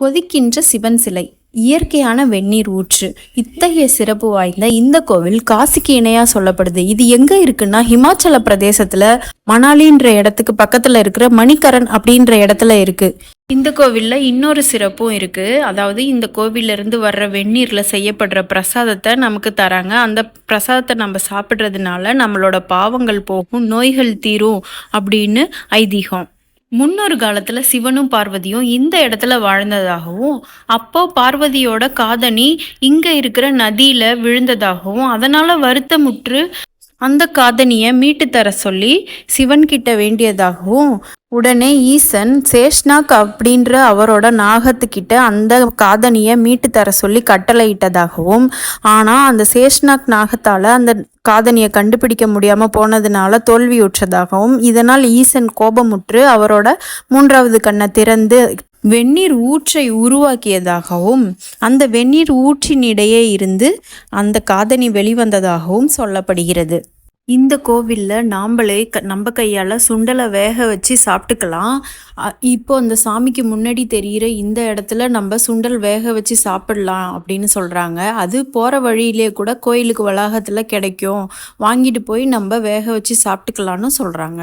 கொதிக்கின்ற சிவன் சிலை இயற்கையான வெந்நீர் ஊற்று இத்தகைய சிறப்பு வாய்ந்த இந்த கோவில் காசிக்கு இணையா சொல்லப்படுது. இது எங்க இருக்குன்னா ஹிமாச்சல பிரதேசத்துல மணாலின்ற இடத்துக்கு பக்கத்துல இருக்கிற மணிகரன் அப்படின்ற இடத்துல இருக்கு. இந்த கோவிலில் இன்னொரு சிறப்பும் இருக்குது அதாவது இந்த கோவில்ல இருந்து வர்ற வெந்நீரில் செய்யப்படுற பிரசாதத்தை நமக்கு தராங்க. அந்த பிரசாதத்தை நம்ம சாப்பிட்றதுனால நம்மளோட பாவங்கள் போகும் நோய்கள் தீரும் அப்படின்னு ஐதீகம். முன்னொரு காலத்துல சிவனும் பார்வதியும் இந்த இடத்துல வாழ்ந்ததாகவும் அப்போ பார்வதியோட காதணி இங்க இருக்கிற நதியில விழுந்ததாகவும் அதனால வருத்தமுற்று அந்த காதணியை மீட்டு தர சொல்லி சிவன் கிட்ட வேண்டியதாகவும் உடனே ஈசன் சேஷ்நாக் அப்படின்ற அவரோட நாகத்துக்கிட்ட அந்த காதணியை மீட்டு தர சொல்லி கட்டளையிட்டதாகவும் ஆனால் அந்த சேஷ்நாக் நாகத்தால் அந்த காதணியை கண்டுபிடிக்க முடியாமல் போனதுனால தோல்வியுற்றதாகவும் இதனால் ஈசன் கோபமுற்று அவரோட மூன்றாவது கண்ணை திறந்து வெந்நீர் ஊற்றை உருவாக்கியதாகவும் அந்த வெந்நீர் ஊற்றினிடையே இருந்து அந்த காதணி வெளிவந்ததாகவும் சொல்லப்படுகிறது. இந்த கோவிலில் நாம்பளே க நம்ம கையால் சுண்டலை வேக வச்சு சாப்பிட்டுக்கலாம். அ, இப்போ அந்த சாமிக்கு முன்னாடி தெரிகிற இந்த இடத்துல நம்ம சுண்டல் வேக வச்சு சாப்பிடலாம் அப்படின்னு சொல்கிறாங்க அது போகிற வழியிலே கூட கோயிலுக்கு வளாகத்தில் கிடைக்கும். வாங்கிட்டு போய் நம்ம வேக வச்சு சாப்பிட்டுக்கலான்னு சொல்கிறாங்க